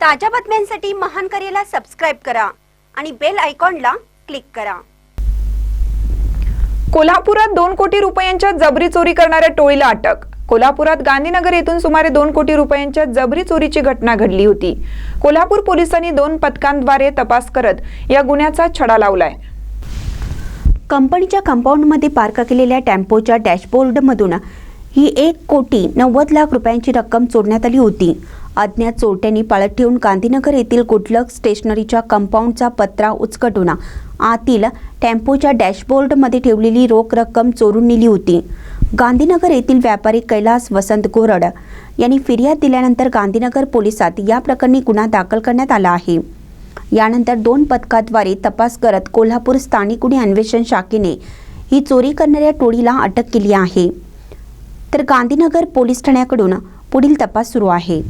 ताज्या बातम्यांसाठी महान करेला सबस्क्राईब करा आणि बेल आयकॉनला क्लिक करा. कोल्हापुरात दोन कोटी रुपयांच्या जबरी चोरी करणाऱ्या टोळीला अटक. कोल्हापुरात गांधीनगर येथून सुमारे दोन कोटी रुपयांच्या जबरी चोरीची घटना घडली होती. कोल्हापूर पोलिसांनी दोन पथकांद्वारे तपास करत या गुन्ह्याचा छडा लावलाय. कंपनीच्या कंपाऊंडमध्ये पार्क केलेल्या टेम्पोच्या डॅशबोर्डमधून ही एक कोटी नव्वद लाख रुपयांची रक्कम चोरण्यात आली होती. अज्ञात चोरट्यांनी पाळत ठेवून गांधीनगर येथील गुडलक स्टेशनरीच्या कंपाऊंडचा पत्रा उचकटून आतील टेम्पोच्या डॅशबोर्डमध्ये ठेवलेली रोख रक्कम चोरून नेली होती. गांधीनगर येथील व्यापारी कैलास वसंत गोरड यांनी फिर्याद दिल्यानंतर गांधीनगर पोलिसात या प्रकरणी गुन्हा दाखल करण्यात आला आहे. यानंतर दोन पथकाद्वारे तपास करत कोल्हापूर स्थानिक गुन्हे अन्वेषण शाखेने ही चोरी करणाऱ्या टोळीला अटक केली आहे. तर गांधीनगर पोलीस ठाण्याकडून पुढील तपास सुरू आहे.